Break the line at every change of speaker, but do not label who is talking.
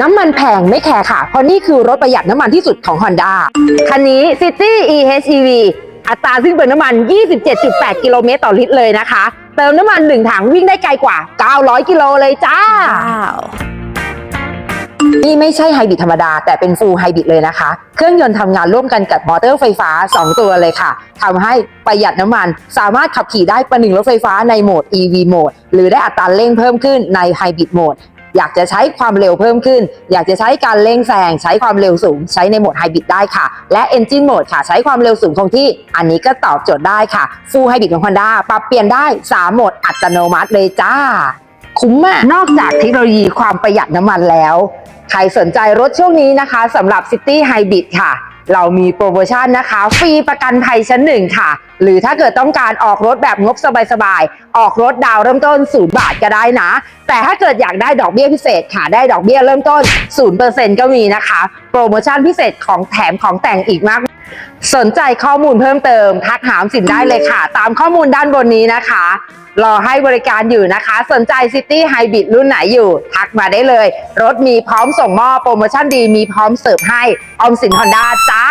น้ำมันแพงไม่แคร์ค่ะ เพราะนี่คือรถประหยัดน้ำมันที่สุดของ Honda คันนี้ City EHEV อัตราซึ่งเป็นน้ำมัน 27.8 กิโลเมตรต่อลิตรเลยนะคะ เติมน้ำมัน 1 ถังวิ่งได้ไกลกว่า 900 กิโลเลยจ้า
ว้าว
นี่ไม่ใช่ไฮบริดธรรมดา แต่เป็นฟูลไฮบริดเลยนะคะ เครื่องยนต์ทำงานร่วมกันกับมอเตอร์ไฟฟ้า 2 ตัวเลยค่ะทำให้ประหยัดน้ำมัน สามารถขับขี่ได้ประหนึ่งรถไฟฟ้าในโหมด EV โหมด หรือได้อัตราเร่งเพิ่มขึ้นในไฮบริดโหมด อยากจะใช้ความเร็วเพิ่มขึ้น อยากจะใช้การเร่งแซงใช้ความเร็วสูง ใช้ในโหมดไฮบริดได้ค่ะ และ Engine Mode ค่ะ ใช้ความเร็วสูงคงที่ อันนี้ก็ตอบโจทย์ได้ค่ะ Full Hybrid ของ Honda ปรับเปลี่ยนได้ 3 โหมดอัตโนมัติเลยจ้า คุ้มมากนอกจากเทคโนโลยีความประหยัดน้ำมันแล้ว ใครสนใจรถช่วงนี้นะคะสำหรับ City Hybrid ค่ะ เรามีโปรโมชั่นนะคะ ฟรีประกันภัยชั้นหนึ่งค่ะ หรือถ้าเกิดต้องการออกรถแบบงบสบายๆ ออกรถดาวเริ่มต้น0บาทก็ได้นะ แต่ถ้าเกิดอยากได้ดอกเบี้ยพิเศษค่ะ ได้ดอกเบี้ยเริ่มต้น0%ก็มีนะคะ โปรโมชั่นพิเศษของแถมของแต่งอีกมาก สนใจข้อมูลเพิ่มเติม ทักหามสินได้เลยค่ะ ตามข้อมูลด้านบนนี้นะคะ รอให้บริการอยู่นะคะ สนใจซิตี้ไฮบริดรุ่นไหนอยู่ ทักมาได้เลย รถมีพร้อมส่งมอบโปรโมชั่นดีมีพร้อมเสิร์ฟให้ออมสินฮอนด้าจ้า